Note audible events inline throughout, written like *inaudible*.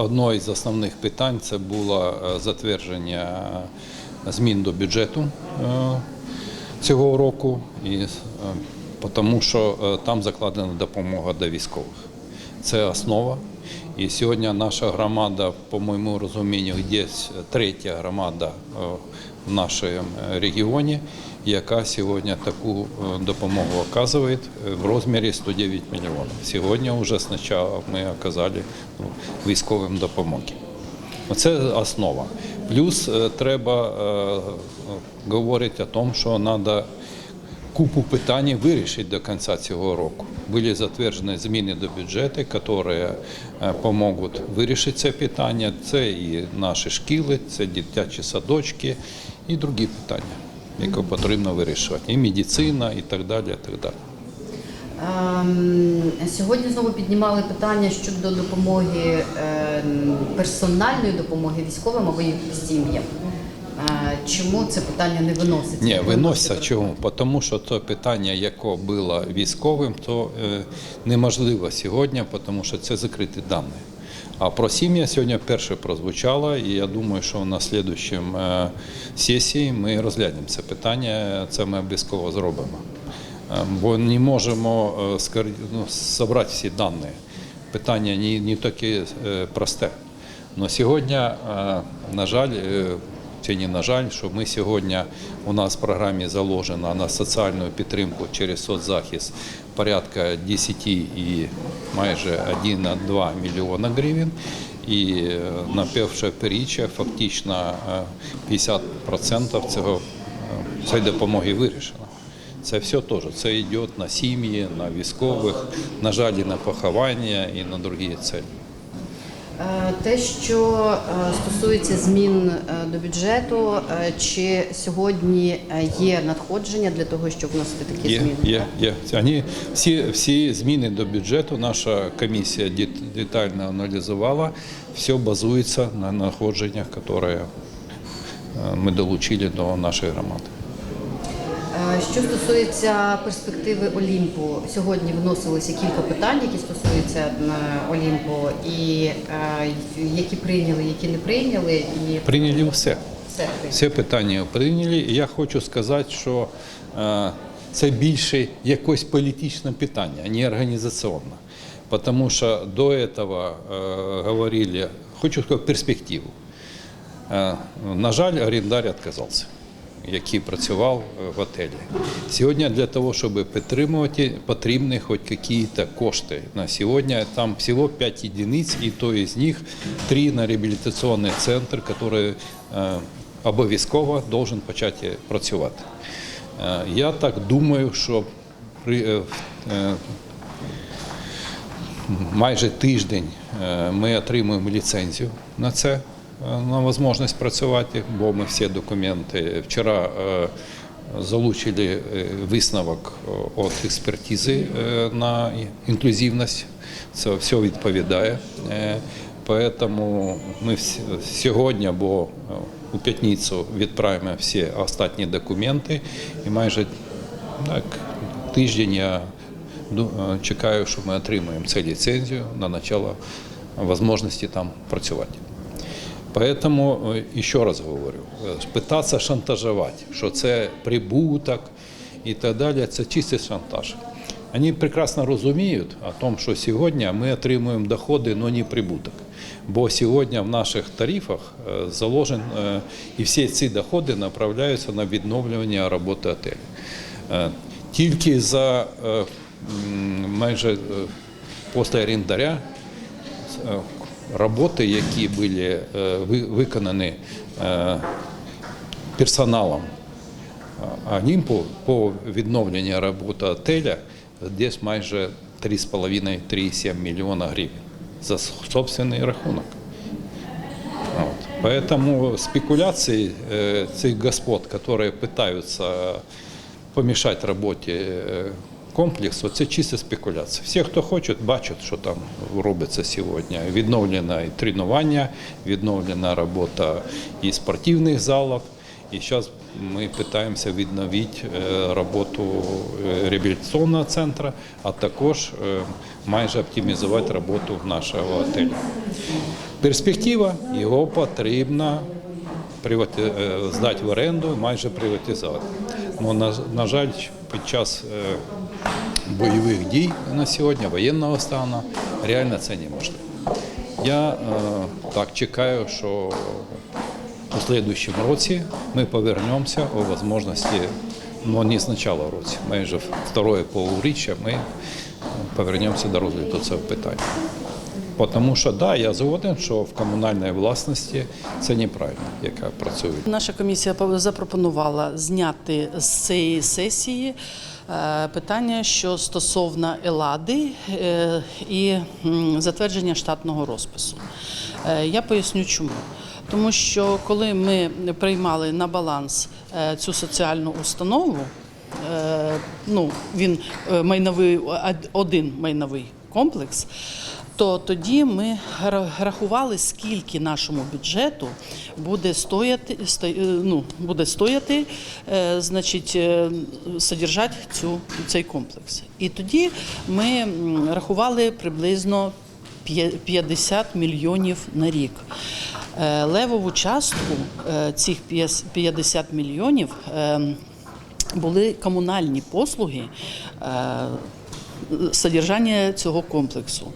одно із основних питань це було е, затвердження змін до бюджету е, цього року, і, е, тому що е, там закладена допомога до військових. Це основа. І сьогодні наша громада, по моєму розумінню, є третя громада е, в нашому регіоні, яка сьогодні таку е, допомогу оказує е, в розмірі 109 мільйонів. Сьогодні вже спочатку ми оказали ну, військовим допомоги. Це основа. Плюс е, треба говорити о тому, що треба купу питань вирішити до кінця цього року. Були затверджені зміни до бюджету, які допоможуть вирішити це питання. Це і наші шкіли, це дитячі садочки і інші питання, які потрібно вирішувати. І медицина, і так далі. І так далі. Ем, Сьогодні знову піднімали питання щодо допомоги ем, персональної допомоги військовим або їх сім'ям. Е, Чому це питання не виноситься? Ні, виноситься чому? Тому що то питання, яке було військовим, то е, неможливо сьогодні, тому що це закриті дані. А про сім'я сьогодні перше прозвучало, і я думаю, що на слідчому е, сесії ми розглянемо це питання, це ми обов'язково зробимо. Е, Бо не можемо е, ну, зібрати всі дані. Питання не, не таке е, просте. Но сьогодні, е, на жаль, чи на жаль, що ми сьогодні у нас в програмі заложено на соціальну підтримку через соцзахист порядка 10 і майже 1,2 мільйона гривень. І е, на перше періччя фактично е, 50% цього е, цієї допомоги вирішено. Це все теж. Це йде на сім'ї, на військових, на жаль, і на поховання і на інші цілі. Е, Те, що е, стосується змін е, до бюджету, чи сьогодні є надходження для того, щоб вносити такі Є, зміни? є, є. Вони, всі, всі зміни до бюджету наша комісія дет- детально аналізувала. Все базується на надходженнях, які ми долучили до нашої громади. Е, Що стосується перспективи Олімпу, сьогодні вносилися кілька питань, які стосуються е, Олімпу, і е, які прийняли, які не прийняли, і Прийняли все. все. Питання прийняли. І я хочу сказати, що це більше якось політичне питання, а не організаційне. Тому що до цього говорили, хочу сказати, перспективу. На жаль, орендар відказався, який працював е, в готелі. Сьогодні для того, щоб підтримувати, потрібні хоч якісь кошти. На сьогодні там всього 5 одиниць, і то із них 3 на реабілітаційний центр, який е, обов'язково должен почати працювати. Е, Я так думаю, що при майже тиждень ми отримуємо ліцензію на це, на можливість працювати, бо ми всі документи вчора е, залучили е, висновок від експертизи е, на інклюзивність. Це все відповідає. Поэтому ми сьогодні або у п'ятницю відправимо всі останні документи і майже так, тиждень я чекаю, що ми отримаємо цю ліцензію на начало можливості там працювати. Поэтому, е, еще раз говорю, е, питатися шантажувати, що це прибуток і так далі, це чистий шантаж. Вони прекрасно розуміють о том, що сьогодні ми отримуємо доходи, але не прибуток. Бо сьогодні в наших тарифах е, заложен, і всі ці доходи направляються на відновлювання роботи отелю. Тільки за майже після орендаря е, роботи, які були е, ви- виконані е, персоналом Олімпу по відновленню роботи отеля, десь майже 3,5-3,7 мільйона гривень за собственний рахунок. Вот. Поэтому спекуляции э, этих господ, которые пытаются помешать работе э, комплексу, це чиста спекуляція. Всі, хто хоче, бачать, що там робиться сьогодні. Відновлено і тренування, відновлена робота і спортивних залів. І зараз мы пытаемся відновити е, роботу е, реабілітаційного центру, а також е, майже оптимізувати роботу нашого готелю. Перспектива його потрібно здати в оренду, майже приватизувати. Ну, на, на жаль, під час е, бойових дій на сьогодні, воєнного стану, реально це неможливо. Я е, так чекаю, що у следующем році ми повернемося у можливості, ну не з начала році, майже второе полуріччя ми повернемося до розгляду цього питання. Тому що да, я згоден, що в комунальній власності це неправильно, яка працює. Наша комісія запропонувала зняти з цієї сесії е, питання, що стосовно елади е, і затвердження штатного розпису. Е, Я поясню чому. Тому що коли ми приймали на баланс цю соціальну установу, ну він майновий один майновий комплекс. То тоді ми рахували, скільки нашому бюджету буде стояти, сто- е, ну, буде стояти, е, значить, е, содержати цю, цей комплекс. І тоді ми рахували приблизно 50 мільйонів на рік. Левову частку цих 50 мільйонів е, були комунальні послуги. Содержання цього комплексу,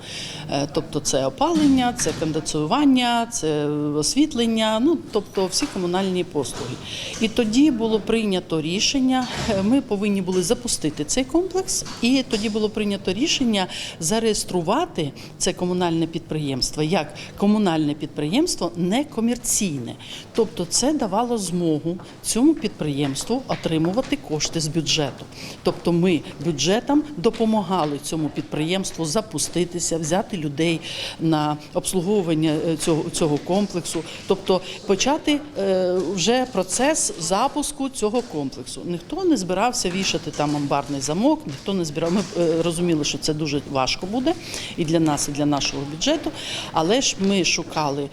Е, тобто це опалення, це кондиціювання, це освітлення, ну тобто всі комунальні послуги. І тоді було прийнято рішення. е, Ми повинні були запустити цей комплекс, і тоді було прийнято рішення зареєструвати це комунальне підприємство як комунальне підприємство некомерційне. Тобто, це давало змогу цьому підприємству отримувати кошти з бюджету. Тобто, ми бюджетом допомагали цьому підприємству запуститися, взяти людей на обслуговування е, цього, цього комплексу, тобто почати е, вже процес запуску цього комплексу. Ніхто не збирався вішати там амбарний замок, ніхто не збирав. Ми е, розуміли, що це дуже важко буде і для нас, і для нашого бюджету. Але ж ми шукали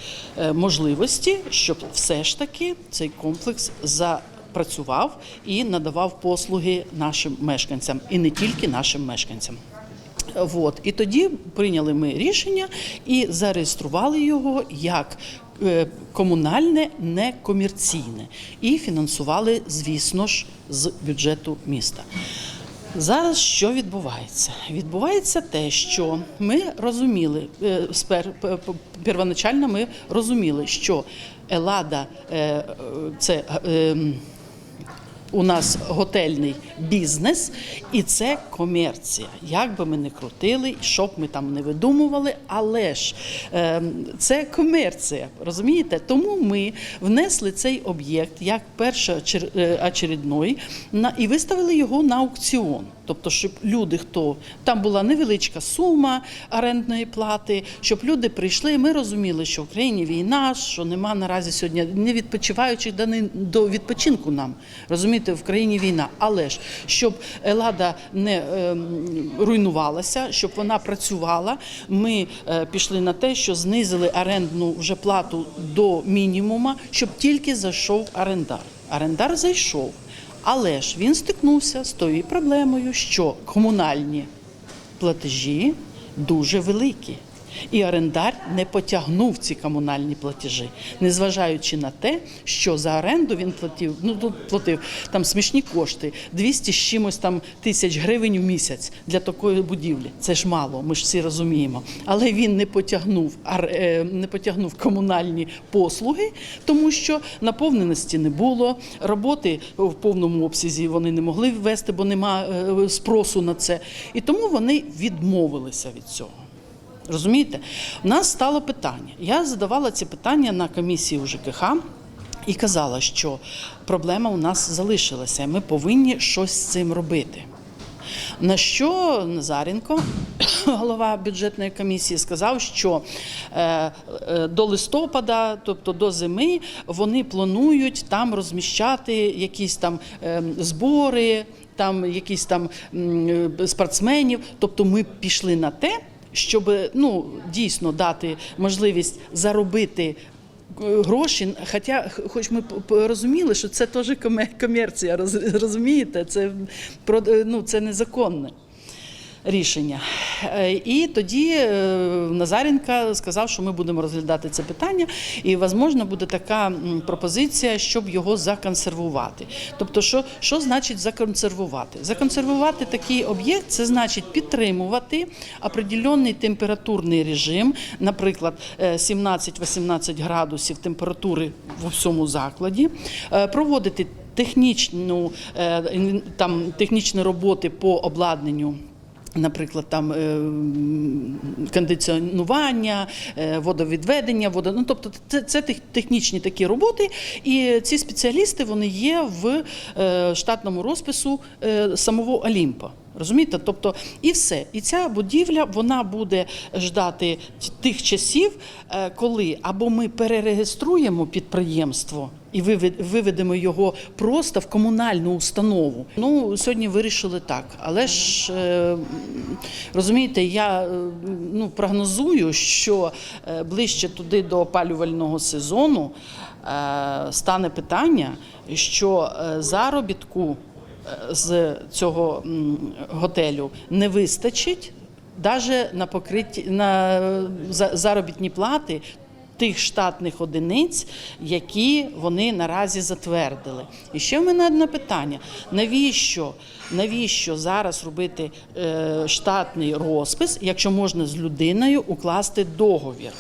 можливості, щоб все ж таки цей комплекс запрацював і надавав послуги нашим мешканцям, і не тільки нашим мешканцям. От. І тоді прийняли ми рішення і зареєстрували його як е, комунальне некомерційне і фінансували, звісно ж, з бюджету міста. Зараз що відбувається? Відбувається те, що ми розуміли е, первоначально ми розуміли, що Елада е, це. Е, у нас готельний бізнес, і це комерція. Як би ми не крутили, що б ми там не видумували, але ж е, це комерція, розумієте? Тому ми внесли цей об'єкт як першоочередний на і виставили його на аукціон. Тобто, щоб люди, хто там була невеличка сума орендної плати, щоб люди прийшли. Ми розуміли, що в країні війна, що нема наразі сьогодні не відпочиваючих до відпочинку нам. Розумієте, в країні війна. Але ж щоб Елада не ем, руйнувалася, щоб вона працювала, ми е, пішли на те, що знизили орендну вже плату до мінімума, щоб тільки зайшов орендар. Орендар зайшов. Але ж він стикнувся з тою проблемою, що комунальні платежі дуже великі. І орендар не потягнув ці комунальні платежі, незважаючи на те, що за оренду він платив, ну платив там смішні кошти, 200 з чимось там тисяч гривень в місяць для такої будівлі. Це ж мало, ми ж всі розуміємо. Але він не потягнув е, не потягнув комунальні послуги, тому що наповненості не було. Роботи в повному обсязі вони не могли ввести, бо нема е, спросу на це. І тому вони відмовилися від цього. Розумієте? У нас стало питання. Я задавала ці питання на комісії у ЖКХ і казала, що проблема у нас залишилася. Ми повинні щось з цим робити. На що Назаренко, *coughs* голова бюджетної комісії, сказав, що е, е, до листопада, тобто до зими, вони планують там розміщати якісь там е, збори, там якісь там е, спортсменів. Тобто ми пішли на те, щоб ну дійсно дати можливість заробити е, гроші, хоча хоч ми розуміли, що це теж комерція, розумієте, це, ну, це незаконне рішення. Е, І тоді е, Назаренка сказав, що ми будемо розглядати це питання, і можливо буде така пропозиція, щоб його законсервувати. Тобто, що, що значить законсервувати? Законсервувати такий об'єкт це значить підтримувати определенний температурний режим, наприклад, е, 17-18 градусів температури в всьому закладі, е, проводити технічну е, там технічні роботи по обладнанню. Наприклад, там е, кондиціонування, е, водовідведення, водо... ну, тобто це, це технічні такі роботи, і ці спеціалісти вони є в е, штатному розпису самого Олімпа. Розумієте? Тобто, і все. І ця будівля вона буде ждати тих часів, коли або ми перереєструємо підприємство і вивед- виведемо його просто в комунальну установу. Ну сьогодні вирішили так, але ж е, розумієте, я е, ну прогнозую, що е, ближче туди до опалювального сезону стане питання, що заробітку з цього готелю не вистачить навіть на покритті на заробітні плати тих штатних одиниць, які вони наразі затвердили. І ще в мене одне питання: навіщо, навіщо зараз робити е, штатний розпис, якщо можна з людиною укласти договір?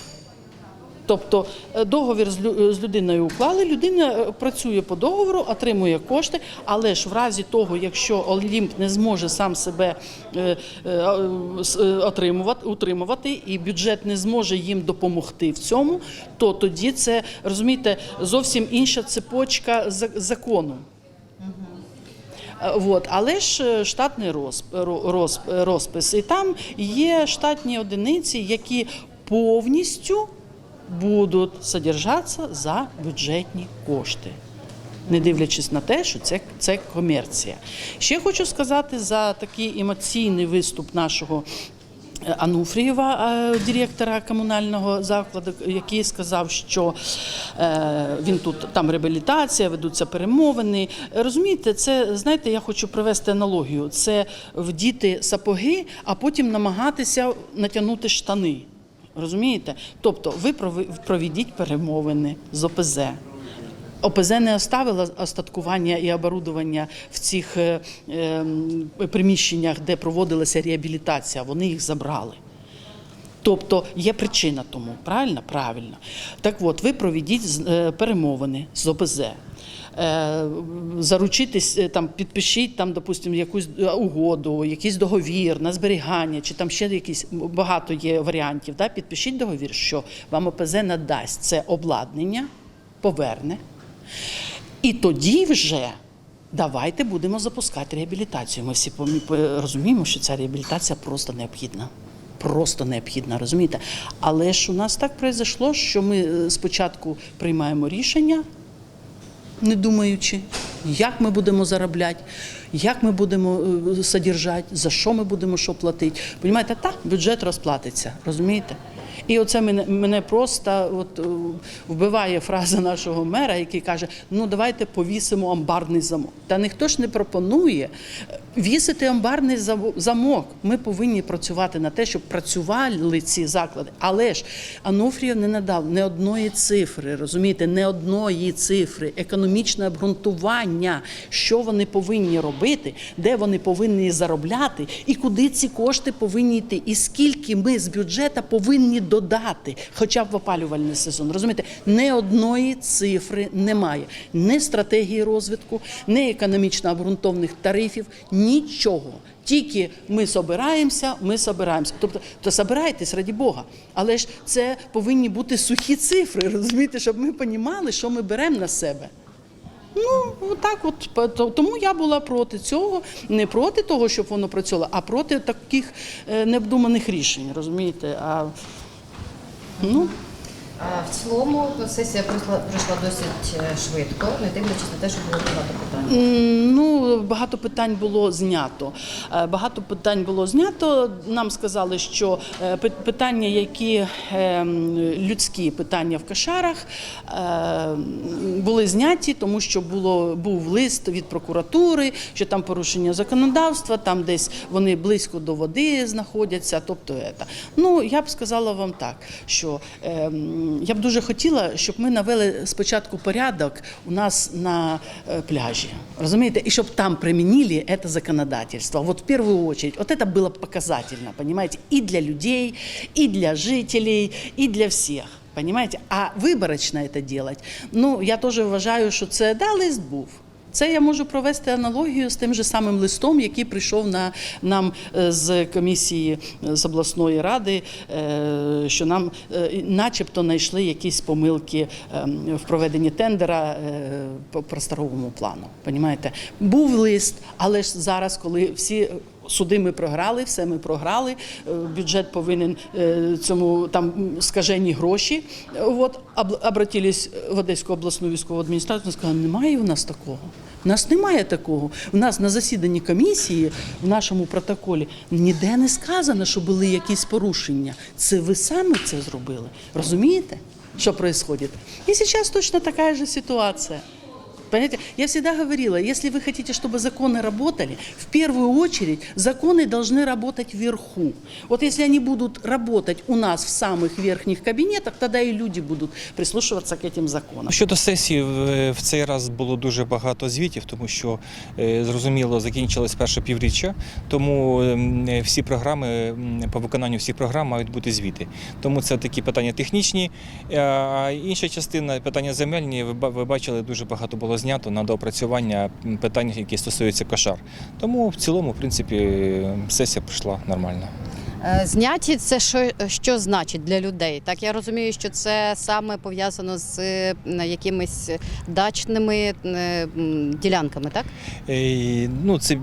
Тобто е, договір з лю- з людиною уклали, людина е, працює по договору, отримує кошти, але ж в разі того, якщо Олімп не зможе сам себе е, отримувати, утримувати, і бюджет не зможе їм допомогти в цьому, то тоді це розумієте зовсім інша цепочка за- закону. Вот. Але ж штатний розп- розп- розпис. І там є штатні одиниці, які повністю будуть содержатися за бюджетні кошти. Не дивлячись на те, що це, це комерція. Ще хочу сказати за такий емоційний виступ нашого е, Ануфрієва, е, директора комунального закладу, який сказав, що е, він тут там реабілітація, ведуться перемовини. Розумієте, це знаєте, я хочу привести аналогію. Це вдіти сапоги, а потім намагатися натягнути штани. Розумієте? Тобто, ви проведіть перемовини з ОПЗ. ОПЗ не оставила остаткування і оборудування в цих е, е, приміщеннях, де проводилася реабілітація. Вони їх забрали. Тобто є причина тому, правильно? Правильно. Так от, ви проведіть е, перемовини з ОПЗ. Е, Заручитись е, там, підпишіть там, допустимо, якусь е, угоду, якийсь договір на зберігання, чи там ще якісь багато є варіантів. Да? Підпишіть договір, що вам ОПЗ надасть це обладнання, поверне. І тоді вже давайте будемо запускати реабілітацію. Ми всі розуміємо, що ця реабілітація просто необхідна. Просто необхідна, розумієте? Але ж у нас так произошло, що ми спочатку приймаємо рішення, не думаючи, як ми будемо заробляти, як ми будемо е, содержати, за що ми будемо що платити. Понімаєте, так, бюджет розплатиться, розумієте? І оце мене, мене просто от, е, вбиває фраза нашого мера, який каже: ну давайте повісимо амбарний замок. Та ніхто ж не пропонує вісити амбарний замок. Ми повинні працювати на те, щоб працювали ці заклади. Але ж Ануфрієв не надав ні одної цифри, розумієте, не одної цифри, економічне обґрунтування, що вони повинні робити, де вони повинні заробляти, і куди ці кошти повинні йти, і скільки ми з бюджету повинні додати, хоча б в опалювальний сезон. Розумієте, ні одної цифри немає, ні стратегії розвитку, ні економічно обґрунтовних тарифів, нічого. Тільки ми собираємося, ми собираємося. Тобто, то собирайтесь, раді Бога. Але ж це повинні бути сухі цифри, розумієте, щоб ми розуміли, що ми беремо на себе. Ну, отак от. Тому я була проти цього, не проти того, щоб воно працювало, а проти таких е, необдуманих рішень, розумієте? А, ну, в цілому сесія пройшла, пройшла досить е, швидко, не дивлячись на те, що було багато питань. Ну, багато питань було знято. Е, Багато питань було знято. Нам сказали, що е, питання, які ем, людські питання в кошарах, е, були зняті, тому що було був лист від прокуратури, що там порушення законодавства, там десь вони близько до води знаходяться. Тобто, ета. ну я б сказала вам так, що ем, я б дуже хотіла, щоб ми навели спочатку порядок у нас на е, пляжі. Розумієте, і щоб там применили це законодательство. Вот в первую очередь, вот это было показательно, понимаете, и для людей, и для жителей, и для всех. Понимаете? А виборочно это делать, ну я теж вважаю, що це да, лист був. Це я можу провести аналогію з тим же самим листом, який прийшов на нам е, з комісії е, з обласної ради, е, що нам начебто знайшли якісь помилки в проведенні тендера по старовому плану. Понімаєте? Був лист, але ж зараз, коли всі. Суди ми програли, все ми програли. е, Бюджет повинен е, цьому там скажені гроші. От об- обратились в Одеську обласну військову адміністрацію. Сказали, немає у нас такого. У нас немає такого. У нас на засіданні комісії в нашому протоколі ніде не сказано, що були якісь порушення. Це ви самі це зробили. Розумієте, що відбувається? І зараз точно така ж ситуація. Понимаете, я всегда говорила, если вы хотите, чтобы законы работали, в первую очередь законы должны работать вверху. Вот если они будут работать у нас в самых верхних кабинетах, тогда и люди будут прислушиваться к этим законам. Щодо сесії, в в цей раз було дуже багато звітів, тому що е, зрозуміло закінчилось перше півріччя, тому ем, е, всі програми м, по виконанню всіх програм мають бути звіти. Тому це такі питання технічні. Е, А інша частина питання земельні. Ви ба- ви бачили, дуже багато було знято на доопрацювання питань, які стосуються кошар. Тому в цілому, в принципі, сесія пройшла нормально. Е, Зняті це що, що значить для людей? Так я розумію, що це саме пов'язано з е, якимись дачними е, ділянками, так? Ну, це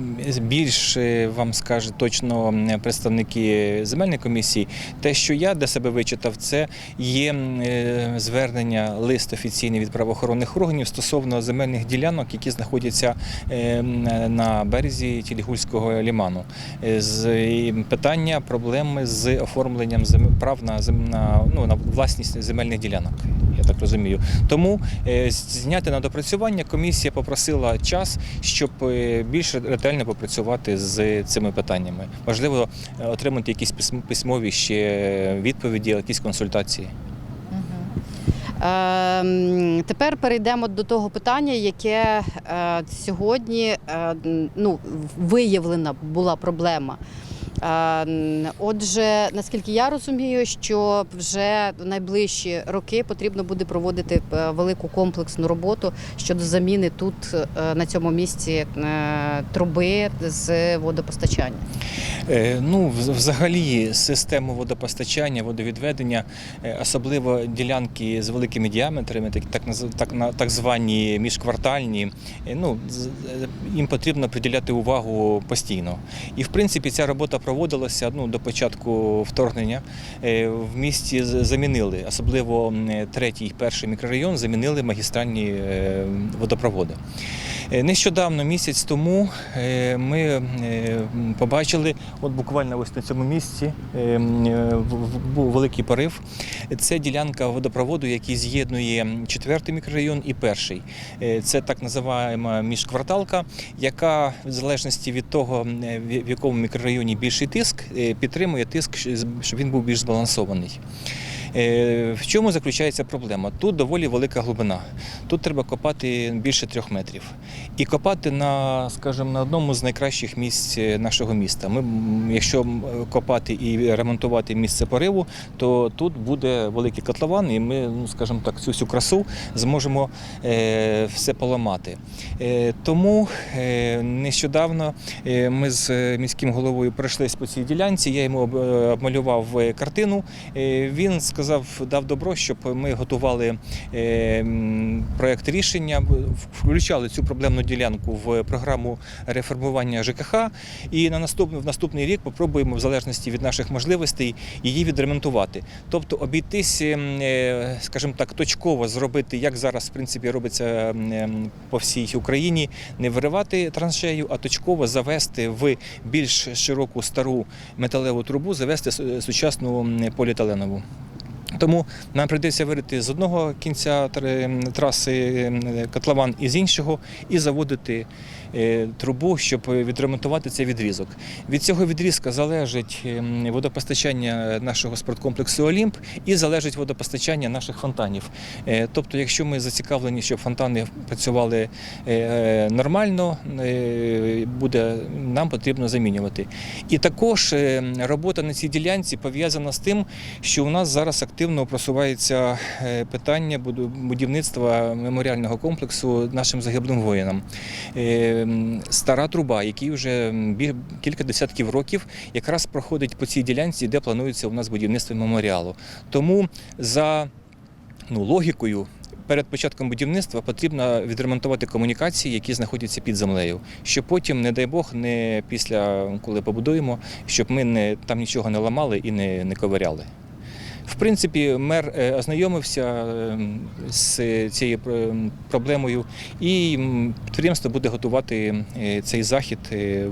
більш вам скаже точно представники земельної комісії. Те, що я для себе вичитав, це є звернення, лист офіційний від правоохоронних органів стосовно земельних ділянок, які знаходяться на березі Тілігульського ліману. З питання проблеми з оформленням прав на ну, на власність земельних ділянок. Я так розумію. Тому е, зняти на допрацювання комісія попросила час, щоб е, більш ретельно попрацювати з цими питаннями. Можливо, е, отримати якісь письм- письмові ще відповіді, якісь консультації. Ем, Тепер перейдемо до того питання, яке сьогодні ну, виявлена була проблема. Е, м, Отже, наскільки я розумію, що вже в найближчі роки потрібно буде проводити е, велику комплексну роботу щодо заміни тут е, на цьому місці е, труби з водопостачання. Ну, взагалі, систему водопостачання, водовідведення, особливо ділянки з великими діаметрами, так, так, так, звані міжквартальні, ну, їм потрібно приділяти увагу постійно. І, в принципі, ця робота проводилася ну, до початку вторгнення. Е, В місті замінили, особливо третій і перший мікрорайон, замінили магістральні е, водопроводи. Е, Нещодавно, місяць тому, ми побачили, от буквально ось на цьому місці був великий порив. Це ділянка водопроводу, який з'єднує четвертий мікрорайон і перший. Це так називаємо міжкварталка, яка в залежності від того, в якому мікрорайоні більший тиск, е, підтримує тиск, щоб він був більш збалансований. Е, В чому заключається проблема? Тут доволі велика глибина. Тут треба копати більше трьох метрів. І копати на, скажімо, на одному з найкращих місць е, нашого міста. Ми, якщо копати і ремонтувати місце пориву, то тут буде великий котлован, і ми, ну, скажімо так, цю всю красу зможемо е, все поламати. Е, тому е, нещодавно е, ми з міським головою пройшлись по цій ділянці. Я йому обмалював картину. Він сказав, дав добро, щоб ми готували е, м, проект рішення, включали цю проблемну ділянку в програму реформування ЖКХ. І на наступний, в наступний рік попробуємо, в залежності від наших можливостей, її відремонтувати. Тобто обійтись, ем, е, скажімо так, точково зробити, як зараз в принципі робиться ем, ем, по всій Україні, не виривати траншею, а точково завести в більш широку стару металеву трубу, завести сучасну поліетиленову. Тому нам прийдеться вирити з одного кінця траси котлован і з іншого, і заводити трубу, щоб відремонтувати цей відрізок. Від цього відрізка залежить ем, водопостачання нашого спорткомплексу Олімп і залежить водопостачання наших фонтанів. Е, Тобто, якщо ми зацікавлені, щоб фонтани працювали е, нормально, е, буде нам потрібно замінювати. І також е, робота на цій ділянці пов'язана з тим, що у нас зараз активно просувається е, питання будівництва меморіального комплексу нашим загиблим воїнам. Стара труба, який вже кілька десятків років якраз проходить по цій ділянці, де планується у нас будівництво меморіалу. Тому за ну, логікою. Перед початком будівництва потрібно відремонтувати комунікації, які знаходяться під землею, щоб потім, не дай Бог, не після коли побудуємо, щоб ми не там нічого не ламали і не, не ковиряли. В принципі, мер е, ознайомився е, з цією е, проблемою, і підприємство буде готувати цей захід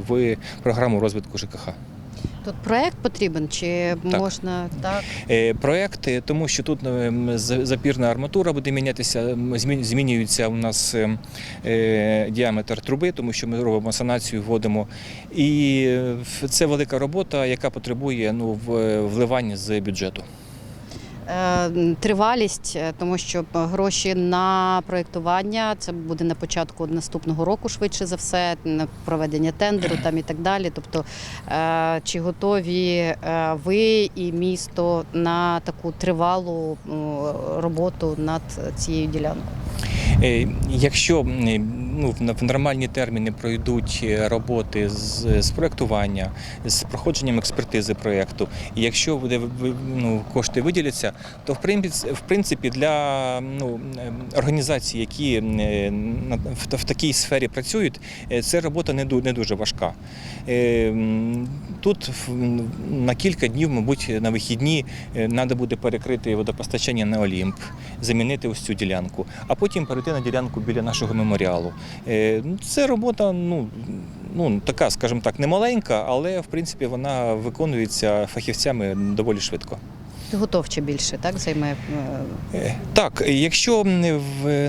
в програму розвитку ЖКХ. Тут проект потрібен чи можна так? Проект, тому що тут запірна арматура буде мінятися, змінюється у нас діаметр труби, тому що ми робимо санацію, вводимо. І це велика робота, яка потребує ну, вливання з бюджету. Е, Тривалість, е, тому що е, гроші на проєктування це буде на початку наступного року, швидше за все, на проведення тендеру там і так далі. Тобто, чи готові ви і місто на таку тривалу роботу над цією ділянкою? Якщо ну, в- нормальні терміни пройдуть роботи з, з проектування, з проходженням експертизи проєкту, якщо буде ну, кошти виділяться, то в принципі, для ну, е, організацій, які е, в, такій сфері працюють, це робота не, дуже важка. Е, Тут на кілька днів, мабуть, на вихідні треба буде перекрити водопостачання на Олімп, замінити ось цю ділянку, а потім перейти на ділянку біля нашого меморіалу. Е, ну, Це робота, ну, ну така, скажімо так, не маленька, але в принципі вона виконується фахівцями доволі швидко. Підготовче більше, так займе е, Е, Так, якщо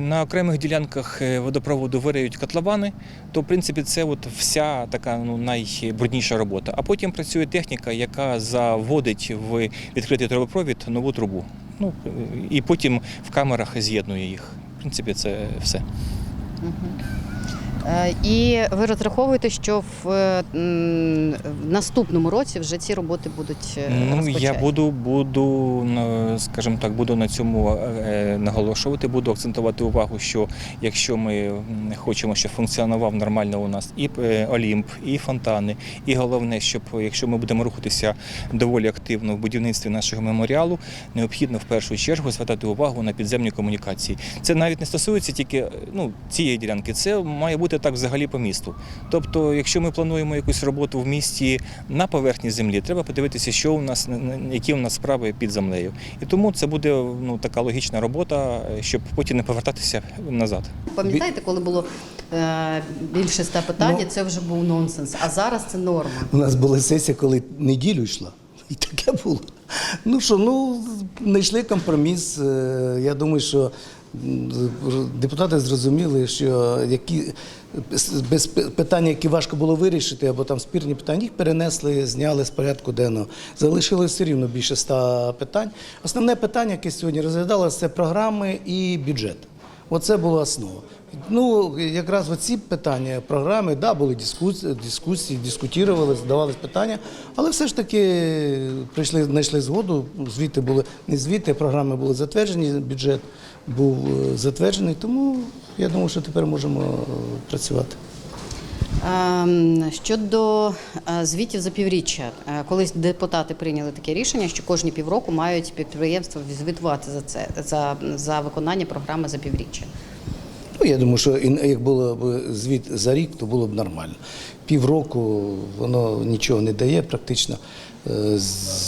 на окремих ділянках е, водопроводу вириють котловани, то в принципі це от вся така ну, найбрудніша робота. А потім працює техніка, яка заводить в відкритий трубопровід нову трубу. Ну, і потім в камерах з'єднує їх. В принципі, це все. Е, І ви розраховуєте, що в, е, в наступному році вже ці роботи будуть е, Ну, я буду, буду, скажімо так, буду на цьому е, наголошувати, буду акцентувати увагу, що якщо ми хочемо, щоб функціонував нормально у нас і е, Олімп, і фонтани, і головне, щоб якщо ми будемо рухатися доволі активно в будівництві нашого меморіалу, необхідно в першу чергу звертати увагу на підземні комунікації. Це навіть не стосується тільки е, ну, цієї ділянки, це має бути так взагалі по місту. Тобто, якщо ми плануємо якусь роботу в місті на поверхні землі, треба подивитися, що у нас на- на- які у нас справи під землею. І тому це буде ну, така логічна робота, щоб потім не повертатися назад. Пам'ятаєте, коли було е, більше ста питань, Ну. це вже був нонсенс, а зараз це норма. У нас була сесія, коли неділю йшла. І таке було. Ну що, ну, знайшли компроміс. Е, Я думаю, що депутати зрозуміли, що які без питання, які важко було вирішити, або там спірні питання, їх перенесли, зняли з порядку денного. Залишилось все рівно більше ста питань. Основне питання, яке сьогодні розглядалося, це програми і бюджет. Оце була основа. Ну, якраз оці питання програми, да, були дискусії, дискусії, дискутували, задавались питання, але все ж таки прийшли, знайшли згоду. Звіти були не звіти, програми були затверджені, бюджет був е, затверджений, тому я думаю, що тепер можемо е, працювати. Ем, Щодо е, звітів за півріччя, колись депутати прийняли таке рішення, що кожні півроку мають підприємства звітувати за це за, за виконання програми за півріччя. Ну, я думаю, що як було б звіт за рік, то було б нормально. Півроку воно нічого не дає практично.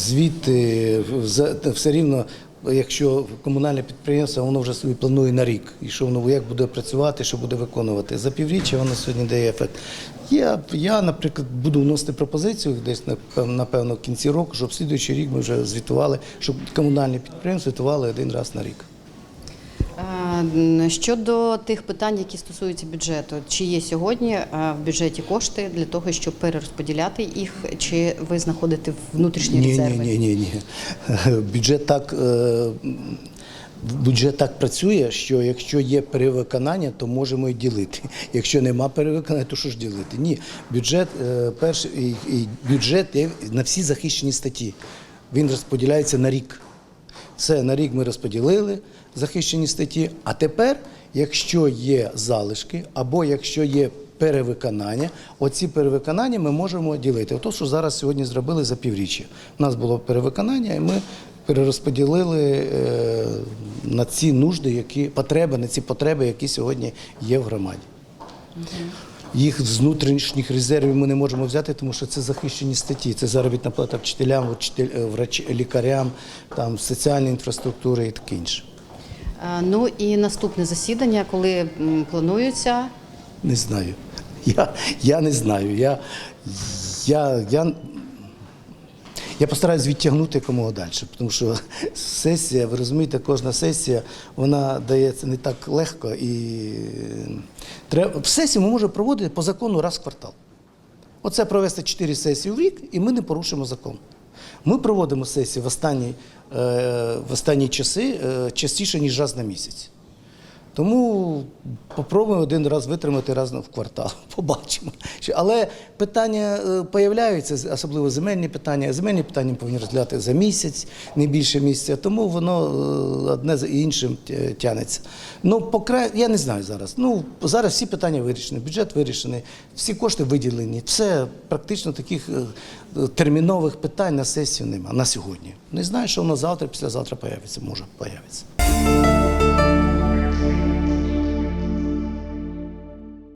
Звіти все рівно, якщо комунальне підприємство, воно вже собі планує на рік. І що воно як буде працювати, що буде виконувати. За півріччя воно сьогодні дає ефект. Я, я, наприклад, буду вносити пропозицію десь напевно в кінці року, щоб слідуючий рік ми вже звітували, щоб комунальні підприємства звітували один раз на рік. Е, Щодо тих питань, які стосуються бюджету, чи є сьогодні е, в бюджеті кошти для того, щоб перерозподіляти їх, чи ви знаходите внутрішні Ні, резерви? ні, ні, ні. Бюджет так. е, Бюджет так працює, що якщо є перевиконання, то можемо і ділити. Якщо нема перевиконання, то що ж ділити? Ні, бюджет перший бюджет на всі захищені статті. Він розподіляється на рік. Це на рік ми розподілили захищені статті. А тепер, якщо є залишки або якщо є перевиконання, оці перевиконання ми можемо ділити. Ото, що зараз сьогодні зробили за півріччя. У нас було перевиконання, і ми перерозподілили е, на ці нужди, які потреби, на ці потреби, які сьогодні є в громаді. Їх з внутрішніх резервів ми не можемо взяти, тому що це захищені статті. Це заробітна плата вчителям, вчитель- е, лікарям, там, соціальної інфраструктури і таке інше. Е, Ну і наступне засідання, коли планується. Не знаю. Я, я не знаю. Я, я, я, я постараюсь відтягнути якомога далі, тому що сесія, ви розумієте, кожна сесія вона дається не так легко і треба сесію ми можемо проводити по закону раз в квартал. Оце провести 4 сесії в рік, і ми не порушимо закон. Ми проводимо сесії в останні, е, в останні часи е, частіше, ніж раз на місяць. Тому попробуємо один раз витримати раз в квартал. *laughs* Побачимо. Але питання е, появляються, особливо земельні питання. Земельні питання повинні розглядати за місяць, не більше місяця. Тому воно е, одне за іншим тянеться. Ну, покра... я не знаю зараз. Ну, зараз всі питання вирішені, бюджет вирішений, всі кошти виділені. Все практично таких е, термінових питань на сесію немає на сьогодні. Не знаю, що воно завтра, післязавтра появиться. Може, появиться.